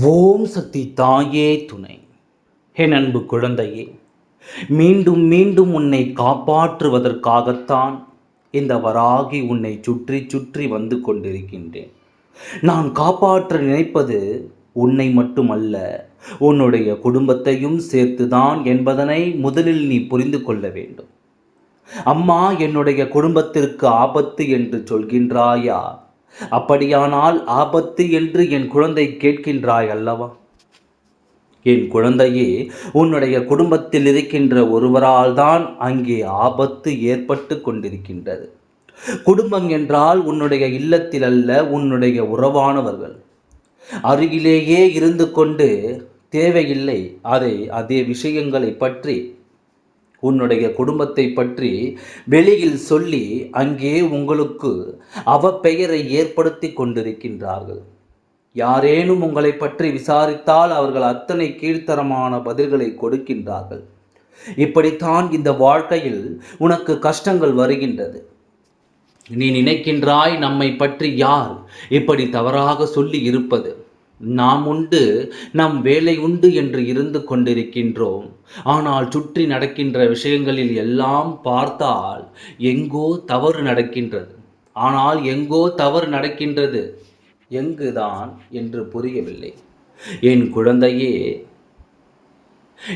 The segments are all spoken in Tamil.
ஓம் சக்தி தாயே துணை. ஹே அன்பு குழந்தையே மீண்டும் மீண்டும் உன்னை காப்பாற்றுவதற்காகத்தான் இந்த வராகி உன்னை சுற்றி சுற்றி வந்து கொண்டிருக்கின்றேன். நான் காப்பாற்ற நினைப்பது உன்னை மட்டுமல்ல உன்னுடைய குடும்பத்தையும் சேர்த்துதான் என்பதனை முதலில் நீ புரிந்து கொள்ள வேண்டும். அம்மா என்னுடைய குடும்பத்திற்கு ஆபத்து என்று சொல்கின்றாயா? அப்படியானால் ஆபத்து என்று என் குழந்தை கேட்கின்றாய் அல்லவா? என் குழந்தையே உன்னுடைய குடும்பத்தில் இருக்கின்ற ஒருவரால் தான் அங்கே ஆபத்து ஏற்பட்டு கொண்டிருக்கின்றது. குடும்பம் என்றால் உன்னுடைய இல்லத்தில் அல்ல உன்னுடைய உறவானவர்கள். அருகிலேயே இருந்து கொண்டு தேவையில்லை. அதை அதே விஷயங்களை பற்றி உன்னுடைய குடும்பத்தை பற்றி வெளியில் சொல்லி அங்கே உங்களுக்கு அவப்பெயரை ஏற்படுத்தி கொண்டிருக்கின்றார்கள். யாரேனும் உங்களை பற்றி விசாரித்தால் அவர்கள் அத்தனை கீழ்த்தரமான பதில்களை கொடுக்கின்றார்கள். இப்படித்தான் இந்த வாழ்க்கையில் உனக்கு கஷ்டங்கள் வருகின்றது. நீ நினைக்கின்றாய் நம்மை பற்றி யார் இப்படி தவறாக சொல்லி இருப்பது நாம் உண்டு நம் வேலை உண்டு என்று இருந்து கொண்டிருக்கின்றோம். ஆனால் சுற்றி நடக்கின்ற விஷயங்களில் எல்லாம் பார்த்தால் எங்கோ தவறு நடக்கின்றது. ஆனால் எங்கோ தவறு நடக்கின்றது? எங்குதான் என்று புரியவில்லை. என் குழந்தையே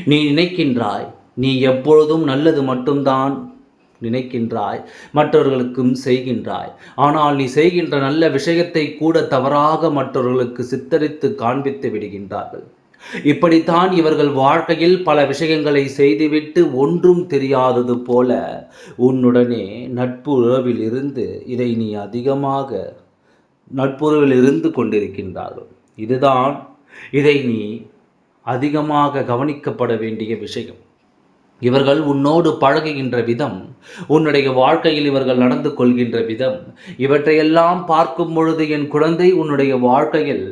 நீ நினைக்கின்றாய் நீ எப்பொழுதும் நல்லது மட்டும்தான். நினைக்கின்றாய் மற்றவர்களுக்கும் செய்கின்றாய். ஆனால் நீ செய்கின்ற நல்ல விஷயத்தை கூட தவறாக மற்றவர்களுக்கு சித்தரித்து காண்பித்து விடுகின்றார்கள். இப்படித்தான் இவர்கள் வாழ்க்கையில் பல விஷயங்களை செய்துவிட்டு ஒன்றும் தெரியாதது போல உன்னுடனே நட்பு உறவில் இருந்து இதை நீ அதிகமாக நட்புறவில் இருந்து கொண்டிருக்கின்றார்கள். இதுதான் இதை நீ அதிகமாக கவனிக்கப்பட வேண்டிய விஷயம். இவர்கள் உன்னோடு பழகுகின்ற விதம் உன்னுடைய வாழ்க்கையில் இவர்கள் நடந்து கொள்கின்ற விதம். இவற்றையெல்லாம் பார்க்கும் பொழுது என் குழந்தை உன்னுடைய வாழ்க்கையில்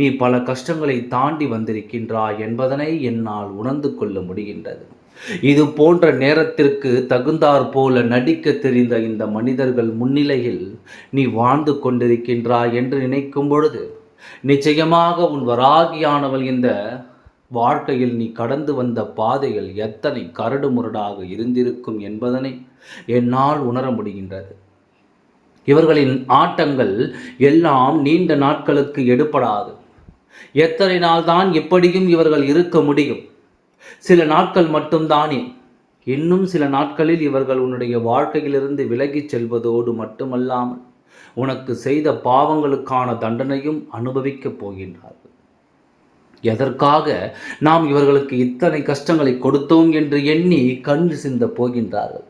நீ பல கஷ்டங்களை தாண்டி வந்திருக்கின்றாய் என்பதனை என்னால் உணர்ந்து கொள்ள முடிகின்றது. இது போன்ற நேரத்திற்கு தகுந்தாற் போல நடிக்க தெரிந்த இந்த மனிதர்கள் முன்னிலையில் நீ வாழ்ந்து கொண்டிருக்கின்றாய் என்று நினைக்கும் பொழுது நிச்சயமாக உன் வராகியானவள் இந்த வாழ்க்கையில் நீ கடந்து வந்த பாதைகள் எத்தனை கரடு முரடாக இருந்திருக்கும் என்பதனை என்னால் உணர முடிகின்றது. இவர்களின் ஆட்டங்கள் எல்லாம் நீண்ட நாட்களுக்கு எடுப்படாது எத்தனை நாள் தான் எப்படியும் இவர்கள் இருக்க முடியும்? சில நாட்கள் மட்டும்தானே? இன்னும் சில நாட்களில் இவர்கள் உன்னுடைய வாழ்க்கையிலிருந்து விலகிச் செல்வதோடு மட்டுமல்லாமல் உனக்கு செய்த பாவங்களுக்கான தண்டனையும் அனுபவிக்கப் போகின்றார்கள். எதற்காக நாம் இவர்களுக்கு இத்தனை கஷ்டங்களை கொடுத்தோம் என்று எண்ணி கண் சிந்த போகின்றார்கள்.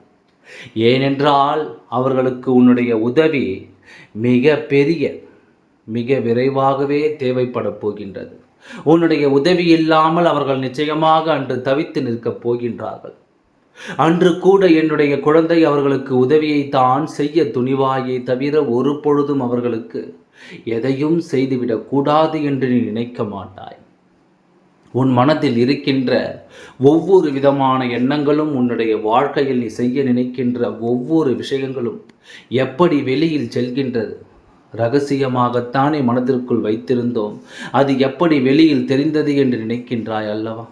ஏனென்றால் அவர்களுக்கு உன்னுடைய உதவி மிக பெரிய மிக விரைவாகவே தேவைப்பட போகின்றது. உன்னுடைய உதவி இல்லாமல் அவர்கள் நிச்சயமாக அன்று தவித்து நிற்கப் போகின்றார்கள். அன்று கூட என்னுடைய குழந்தை அவர்களுக்கு உதவியை தான் செய்ய துணிவாயே தவிர ஒரு பொழுதும் அவர்களுக்கு எதையும் செய்துவிடக் கூடாது என்று நீ நினைக்க மாட்டாய். உன் மனதில் இருக்கின்ற ஒவ்வொரு விதமான எண்ணங்களும் உன்னுடைய வாழ்க்கையில் நீ செய்ய நினைக்கின்ற ஒவ்வொரு விஷயங்களும் எப்படி வெளியில் செல்கின்றது? ரகசியமாகத்தானே மனதிற்குள் வைத்திருந்தோம். அது எப்படி வெளியில் தெரிந்தது என்று நினைக்கின்றாய் அல்லவா?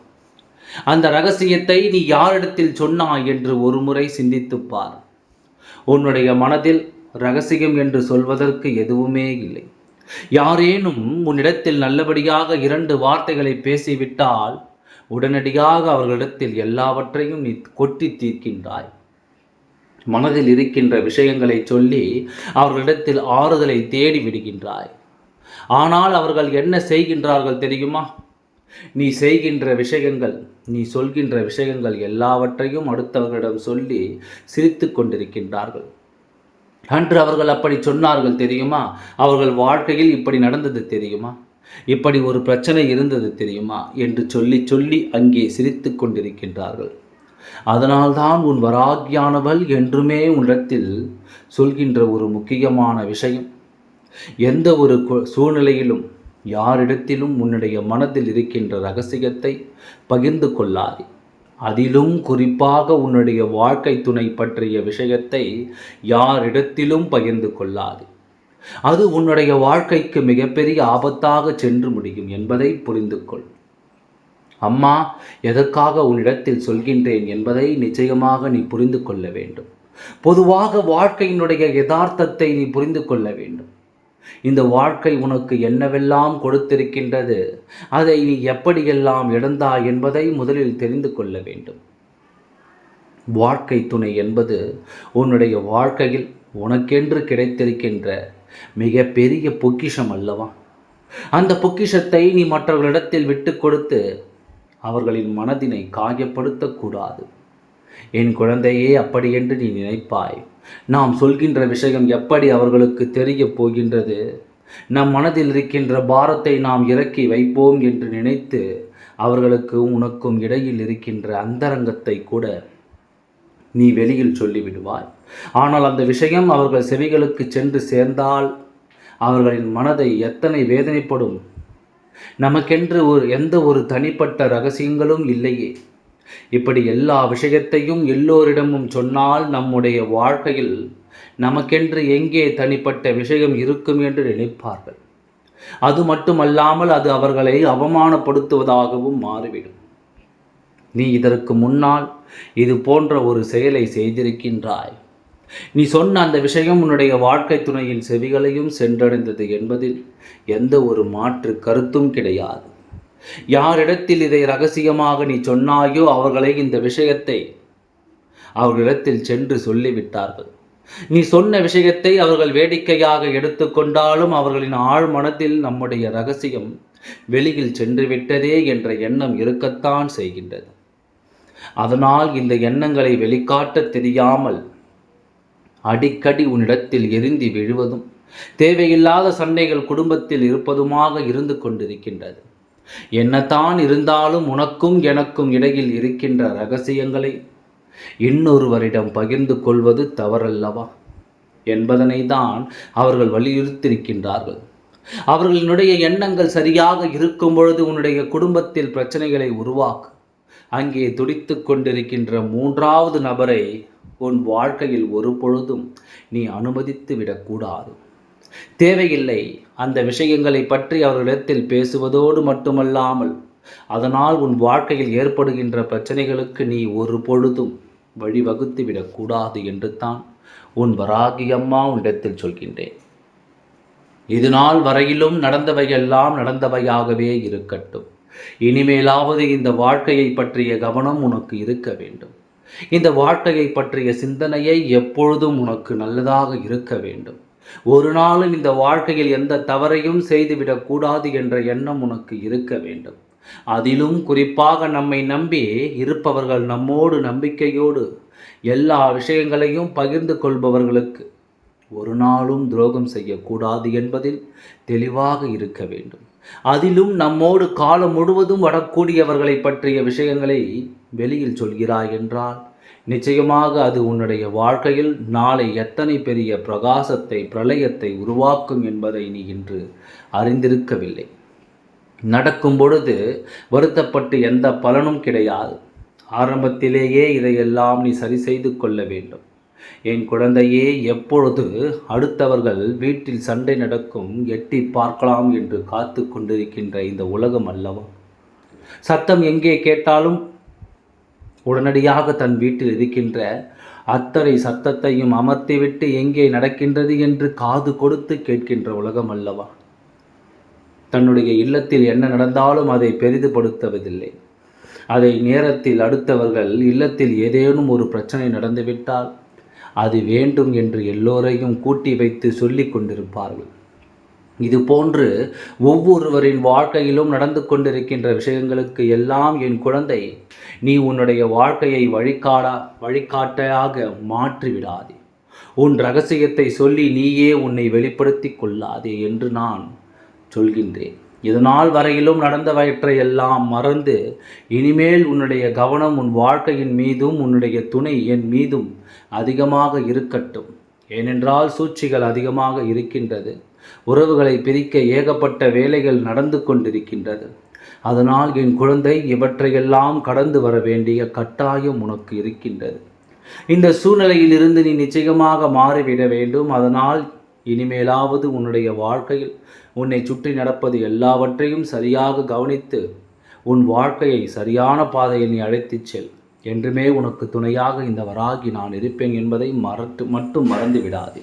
அந்த ரகசியத்தை நீ யாரிடத்தில் சொன்னாய் என்று ஒரு முறை சிந்தித்துப் பார். உன்னுடைய மனதில் ரகசியம் என்று சொல்வதற்கு எதுவுமே இல்லை. யாரேனும் உன்னிடத்தில் நல்லபடியாக இரண்டு வார்த்தைகளை பேசிவிட்டால் உடனடியாக அவர்களிடத்தில் எல்லாவற்றையும் நீ கொட்டி தீர்க்கின்றாய். மனதில் இருக்கின்ற விஷயங்களை சொல்லி அவர்களிடத்தில் ஆறுதலை தேடி விடுகின்றாய். ஆனால் அவர்கள் என்ன செய்கின்றார்கள் தெரியுமா? நீ செய்கின்ற விஷயங்கள் நீ சொல்கின்ற விஷயங்கள் எல்லாவற்றையும் அடுத்தவர்களிடம் சொல்லி சிரித்து கொண்டிருக்கின்றார்கள். அன்று அவர்கள் அப்படி சொன்னார்கள் தெரியுமா? அவர்கள் வாழ்க்கையில் இப்படி நடந்தது தெரியுமா? இப்படி ஒரு பிரச்சனை இருந்தது தெரியுமா? என்று சொல்லி சொல்லி அங்கே சிரித்து கொண்டிருக்கின்றார்கள். அதனால்தான் உன் வராகியானவள் என்றுமே உன்னிடத்தில் சொல்கின்ற ஒரு முக்கியமான விஷயம். எந்த ஒரு சூழ்நிலையிலும் யாரிடத்திலும் உன்னுடைய மனதில் இருக்கின்ற ரகசியத்தை பகிர்ந்து கொள்ளாதே. அதிலும் குறிப்பாக உன்னுடைய வாழ்க்கை துணை பற்றிய விஷயத்தை யாரிடத்திலும் பகிர்ந்து கொள்ளாது. அது உன்னுடைய வாழ்க்கைக்கு மிகப்பெரிய ஆபத்தாக சென்று முடியும் என்பதை புரிந்து கொள் அம்மா எதற்காக உன்னிடத்தில் சொல்கின்றேன் என்பதை நிச்சயமாக நீ புரிந்து கொள்ள வேண்டும். பொதுவாக வாழ்க்கையினுடைய யதார்த்தத்தை நீ புரிந்து கொள்ள வேண்டும். இந்த வாழ்க்கை உனக்கு என்னவெல்லாம் கொடுத்திருக்கின்றது? அதை நீ எப்படியெல்லாம் இழந்தாய் என்பதை முதலில் தெரிந்து கொள்ள வேண்டும். வாழ்க்கை துணை என்பது உன்னுடைய வாழ்க்கையில் உனக்கென்று கிடைத்திருக்கின்ற மிக பெரிய பொக்கிஷம் அல்லவா? அந்த பொக்கிஷத்தை நீ மற்றவர்களிடத்தில் விட்டு கொடுத்து அவர்களின் மனதினை காயப்படுத்தக்கூடாது. என் குழந்தையே அப்படியென்று நீ நினைப்பாய். நாம் சொல்கின்ற விஷயம் எப்படி அவர்களுக்கு தெரியப் போகின்றது? நம் மனதில் இருக்கின்ற பாரத்தை நாம் இறக்கி வைப்போம் என்று நினைத்து அவர்களுக்கும் உனக்கும் இடையில் இருக்கின்ற அந்தரங்கத்தை கூட நீ வெளியில் சொல்லிவிடுவாய். ஆனால் அந்த விஷயம் அவர்கள் செவிகளுக்கு சென்று சேர்ந்தால் அவர்களின் மனதை எத்தனை வேதனைப்படும்? நமக்கென்று ஒரு எந்த ஒரு தனிப்பட்ட ரகசியங்களும் இல்லையே. இப்படி எல்லா விஷயத்தையும் எல்லோரிடமும் சொன்னால் நம்முடைய வாழ்க்கையில் நமக்கென்று எங்கே தனிப்பட்ட விஷயம் இருக்கும் என்று நினைப்பார்கள். அது மட்டுமல்லாமல் அது அவர்களை அவமானப்படுத்துவதாகவும் மாறிவிடும். நீ இதற்கு முன்னால் இது போன்ற ஒரு செயலை செய்திருக்கின்றாய். நீ சொன்ன அந்த விஷயம் உன்னுடைய வாழ்க்கை துணையின் செவிகளையும் சென்றடைந்தது என்பதில் எந்த ஒரு மாற்று கருத்தும் கிடையாது. யாரிடத்தில் இதை ரகசியமாக நீ சொன்னாயோ அவர்களை இந்த விஷயத்தை அவர்களிடத்தில் சென்று சொல்லிவிட்டார்கள். நீ சொன்ன விஷயத்தை அவர்கள் வேடிக்கையாக எடுத்துக்கொண்டாலும் அவர்களின் ஆழ் மனத்தில் நம்முடைய ரகசியம் வெளியில் சென்று விட்டதே என்ற எண்ணம் இருக்கத்தான் செய்கின்றது. அதனால் இந்த எண்ணங்களை வெளிக்காட்ட தெரியாமல் அடிக்கடி உன்னிடத்தில் எரிந்தி விழுவதும் தேவையில்லாத சண்டைகள் குடும்பத்தில் இருப்பதுமாக இருந்து கொண்டிருக்கின்றது. என்னத்தான் இருந்தாலும் உனக்கும் எனக்கும் இடையில் இருக்கின்ற ரகசியங்களை இன்னொருவரிடம் பகிர்ந்து கொள்வது தவறல்லவா? என்பதனை தான் அவர்கள் வலியுறுத்தியிருக்கின்றார்கள். அவர்களினுடைய எண்ணங்கள் சரியாக இருக்கும் பொழுது உன்னுடைய குடும்பத்தில் பிரச்சனைகளை உருவாக்கு. அங்கே துடித்து கொண்டிருக்கின்ற மூன்றாவது நபரை உன் வாழ்க்கையில் ஒரு பொழுதும் நீ அனுமதித்து விடக்கூடாது தேவையில்லை. அந்த விஷயங்களை பற்றி அவர்களிடத்தில் பேசுவதோடு மட்டுமல்லாமல் அதனால் உன் வாழ்க்கையில் ஏற்படுகின்ற பிரச்சனைகளுக்கு நீ ஒரு பொழுதும் வழிவகுத்து விடக்கூடாது என்று தான் உன் வராகி அம்மா உன்னிடத்தில் சொல்கின்றேன். இது நாள் வரையிலும் நடந்தவையெல்லாம் நடந்தவையாகவே இருக்கட்டும். இனிமேலாவது இந்த வாழ்க்கையை பற்றிய கவனம் உனக்கு இருக்க வேண்டும். இந்த வாழ்க்கையை பற்றிய சிந்தனையை எப்பொழுதும் உனக்கு நல்லதாக இருக்க வேண்டும். ஒரு நாளும் இந்த வாழ்க்கையில் எந்த தவறையும் செய்துவிடக்கூடாது என்ற எண்ணம் உனக்கு இருக்க வேண்டும். அதிலும் குறிப்பாக நம்மை நம்பி இருப்பவர்கள் நம்மோடு நம்பிக்கையோடு எல்லா விஷயங்களையும் பகிர்ந்து கொள்பவர்களுக்கு ஒரு நாளும் துரோகம் செய்யக்கூடாது என்பதில் தெளிவாக இருக்க வேண்டும். அதிலும் நம்மோடு காலம் முழுவதும் வரக்கூடியவர்களை பற்றிய விஷயங்களை வெளியில் சொல்கிறாய் என்றால் நிச்சயமாக அது உன்னுடைய வாழ்க்கையில் நாளை எத்தனை பெரிய பிரகாசத்தை பிரளயத்தை உருவாக்கும் என்பதை நீ இன்று அறிந்திருக்கவில்லை. நடக்கும் பொழுது வருத்தப்பட்டு எந்த பலனும் கிடையாது. ஆரம்பத்திலேயே இதையெல்லாம் நீ சரி செய்து கொள்ள வேண்டும். என் குழந்தையே எப்பொழுது அடுத்தவர்கள் வீட்டில் சண்டை நடக்கும் எட்டி பார்க்கலாம் என்று காத்து கொண்டிருக்கின்ற இந்த உலகம் அல்லவா? சத்தம் எங்கே கேட்டாலும் உடனடியாக தன் வீட்டில் இருக்கின்ற அத்தனை சத்தத்தையும் அமர்த்திவிட்டு எங்கே நடக்கின்றது என்று காது கொடுத்து கேட்கின்ற உலகம் அல்லவா? தன்னுடைய இல்லத்தில் என்ன நடந்தாலும் அதை பெரிதுபடுத்துவதில்லை அதை நேரத்தில் அடுத்தவர்கள் இல்லத்தில் ஏதேனும் ஒரு பிரச்சனை நடந்துவிட்டால் அது வேண்டும் என்று எல்லோரையும் கூட்டி வைத்து சொல்லி கொண்டிருப்பார்கள். இது போன்று ஒவ்வொருவரின் வாழ்க்கையிலும் நடந்து கொண்டிருக்கின்ற விஷயங்களுக்கு எல்லாம் என் குழந்தை நீ உன்னுடைய வாழ்க்கையை வழிகாடா வழிகாட்டையாக மாற்றிவிடாதே. உன் ரகசியத்தை சொல்லி நீயே உன்னை வெளிப்படுத்தி கொள்ளாதே என்று நான் சொல்கின்றேன். இதனால் வரையிலும் நடந்தவற்றை எல்லாம் மறந்து இனிமேல் உன்னுடைய கவனம் உன் வாழ்க்கையின் மீதும் உன்னுடைய துணை என் மீதும் அதிகமாக இருக்கட்டும். ஏனென்றால் சூழ்ச்சிகள் அதிகமாக இருக்கின்றது. உறவுகளை பிரிக்க ஏகப்பட்ட வேலைகள் நடந்து கொண்டிருக்கின்றது. அதனால் என் குழந்தை இவற்றையெல்லாம் கடந்து வர வேண்டிய கட்டாயம் உனக்கு இருக்கின்றது. இந்த சூழ்நிலையில் இருந்து நீ நிச்சயமாக மாறிவிட வேண்டும். அதனால் இனிமேலாவது உன்னுடைய வாழ்க்கையில் உன்னை சுற்றி நடப்பது எல்லாவற்றையும் சரியாக கவனித்து உன் வாழ்க்கையை சரியான பாதையை நீ அழைத்துச் செல். என்றுமே உனக்கு துணையாக இந்த வராகி நான் இருப்பேன் என்பதை மறட்டு மட்டும் மறந்து விடாதே